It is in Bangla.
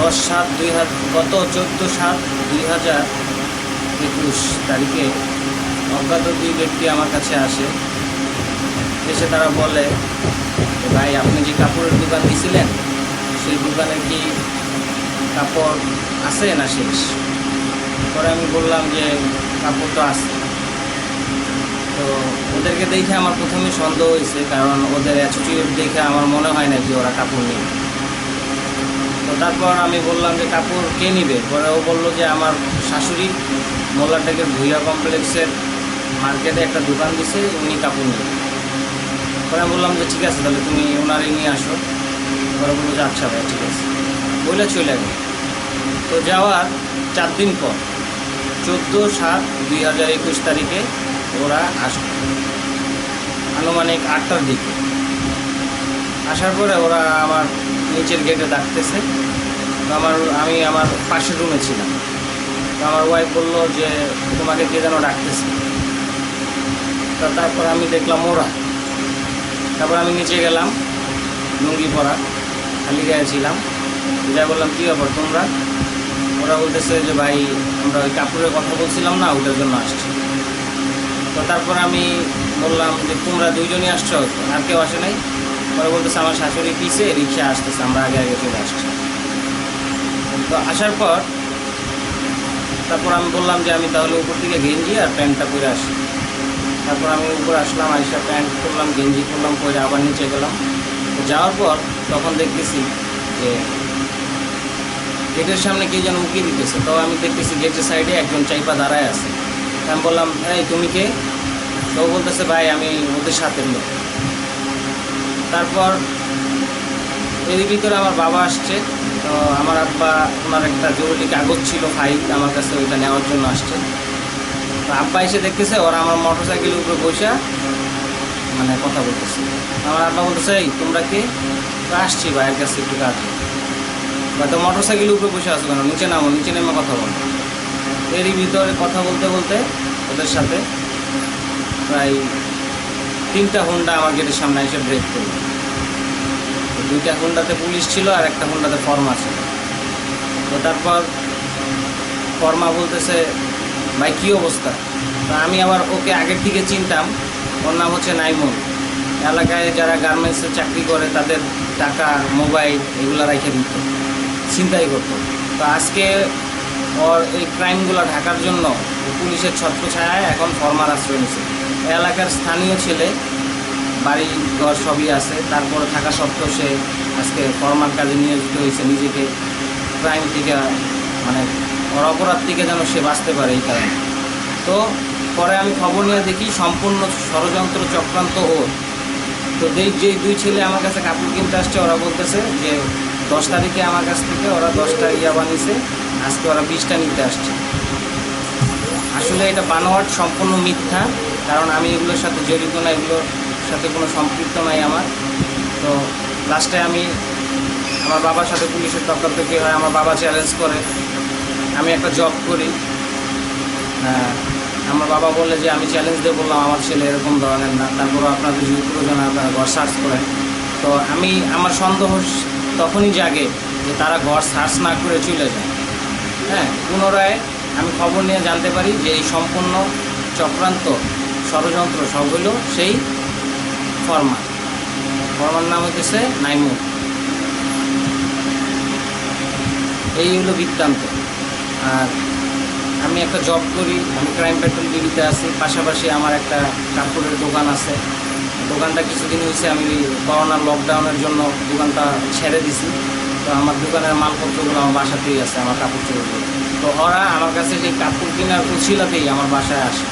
দশ সাত দুই গত চোদ্দ সাত দুই হাজার একুশ তারিখে অজ্ঞাত দুই ব্যক্তি আমার কাছে আসে। এসে তারা বলে ভাই, আপনি যে কাপড়ের দোকান দিয়েছিলেন সেই দোকানে কি কাপড় আছে না শেষ? পরে আমি বললাম যে, কাপড় তো আছে। তো ওদেরকে দেখে আমার প্রথমে সন্দেহ হয়েছে, কারণ ওদের অ্যাটিটিউড দেখে আমার মনে হয় না যে ওরা কাপড় নেবে তো তারপর আমি বললাম যে কাপড় কে নিবে? পরে ও বলল যে আমার শাশুড়ি মোল্লাটেকের ভুইয়া কমপ্লেক্সের মার্কেটে একটা দোকান দিছে, উনি কাপড় নেবে। পরে আমি বললাম যে ঠিক আছে, তাহলে তুমি ওনারে নিয়ে আসো। পরে বলল যে আচ্ছা ভাই, ঠিক আছে। বলে চলে গেল। তো যাওয়ার চার দিন পর, চোদ্দ সাত দুই হাজার একুশ তারিখে ওরা আসবে আনুমানিক আটটার দিকে। আসার পরে ওরা আমার নিচের গেটে ডাকতেছে। আমার, আমি আমার পাশের রুমে ছিলাম। তো আমার ওয়াইফ বলল যে, তোমাকে কে যেন ডাকতেছে? তো তারপর আমি দেখলাম ওরা। তারপর আমি নিচে গেলাম, লুঙ্গি পরা, খালি গায়ে ছিলাম। যা বললাম, কী ব্যাপার, তোমরা? ওরা বলতেছে যে, ভাই, আমরা ওই কাপড়ের কথা বলছিলাম না ওটার জন্য আসছি। তো তারপর আমি বললাম যে, তোমরা দুইজনই আসছো, আর কেউ আসে নাই? পরে বলতেছে আমার শাশুড়ি পিছে রিক্সা আসতেছে, আমরা আগে আগে চলে আসছি। তো আসার পর তারপর আমি বললাম যে আমি তাহলে উপর থেকে গেঞ্জি আর প্যান্টটা পরে আসি। তারপর আমি উপরে আসলাম, আইসা প্যান্ট করলাম গেঞ্জি করলাম পরে আবার নিচে গেলাম। যাওয়ার পর তখন দেখতেছি যে গেটের সামনে কে যেন উকিয়ে দিতেছে। তো আমি দেখতেছি গেটের সাইডে একজন চাইপা দাঁড়ায় আছে। আমি বললাম, এই, তুমি কে? তো বলতেছে, ভাই, আমি ওদের সাথে লোক। তারপর এর ভিতরে আমার বাবা আসছে। তো আমার আব্বা ওনার একটা জরুরি কাগজ ছিল ফাইল আমার কাছে ওইটা নেওয়ার জন্য আসছে। তো আব্বা এসে দেখতেছে, ওরা আমার মোটর সাইকেলের উপরে বসে মানে কথা বলতেছে। আমার আব্বা বলতেছে, এই, তোমরা কে? তো আসছি ভাইয়ের কাছে একটু কাজ হয়তো মোটর সাইকেলের উপরে বসে আসবে না নিচে নামো, নিচে নেমে কথা বলো। এরই ভিতরে কথা বলতে বলতে ওদের সাথে প্রায় তিনটা হোন্ডা আমার গেটের সামনে এসে ব্রেক করল। দুইটা হোন্ডাতে পুলিশ ছিল আর একটা হোন্ডাতে ফর্মা ছিল। তো তারপর ফর্মা বলতেছে, ভাই, কী অবস্থা? তো আমি আবার ওকে আগের দিকে চিনতাম। ওর নাম হচ্ছে নাইমুন এলাকায় যারা গার্মেন্টসে চাকরি করে, তাদের টাকা মোবাইল এগুলো রেখে দিত। চিন্তাই করতো। তো আজকে ওর এই ক্রাইমগুলো ঢাকার জন্য পুলিশের ছত্রছায়ায় এখন ফর্মার আশ্রয় নিয়েছে এলাকার স্থানীয় ছেলে, বাড়ি ঘর সবই আছে, তারপরে থাকা সত্ত্বেও সে আজকে ফর্মার কাজে নিয়োজিত হয়েছে। নিজেকে ক্রাইম থেকে মানে ওর অপরাধ থেকে যেন সে বাঁচতে পারে এই কারণে। তো পরে আমি খবর নিয়ে দেখি সম্পূর্ণ ষড়যন্ত্র চক্রান্ত ওর তো যেই যে দুই ছেলে আমার কাছে কাপড় কিনতে আসছে, ওরা বলতেছে যে দশ তারিখে আমার কাছ থেকে ওরা দশটা ইয়া বানিয়েছে। আজকে ওরা বিশটা নিতে আসছে। আসলে এটা বানোয়াট সম্পূর্ণ মিথ্যা, কারণ আমি এগুলোর সাথে জড়িত না, এগুলোর সাথে কোনো সম্পৃক্ত নাই আমার। তো লাস্টে আমি আমার বাবার সাথে পুলিশের থেকে হয়, আমার বাবা চ্যালেঞ্জ করে, আমি একটা জব করি। আমার বাবা বললে যে, আমি চ্যালেঞ্জ দিয়ে বললাম, আমার ছেলে এরকম ধরনের না। তারপরও আপনাদের যদি প্রয়োজন আপনারা ঘর সার্চ করেন, তো আমি, আমার সন্দেহ তখনই জাগে যে তারা ঘর সার্চ না করে চলে যায়। হ্যাঁ পুনরায় আমি খবর নিয়ে জানতে পারি যে এই সম্পূর্ণ চক্রান্ত ষড়যন্ত্র সব হলো সেই ফর্মা ফর্মার নাম হচ্ছে নাইমুর। এই হলো বৃত্তান্ত। আর আমি একটা জব করি, আমি ক্রাইম পেট্রোল ডিউটিতে আছি, পাশাপাশি আমার একটা কাপড়ের দোকান আছে। দোকানটা কিছুদিন হয়েছে আমি করোনার লকডাউনের জন্য দোকানটা ছেড়ে দিছি। তো আমার দোকানের মালপত্রগুলো আমার বাসাতেই আছে, আমার কাপড় চোপড়গুলো তো ওরা আমার কাছে সেই কাপড় কেনার উচিলাতেই আমার বাসায় আসে।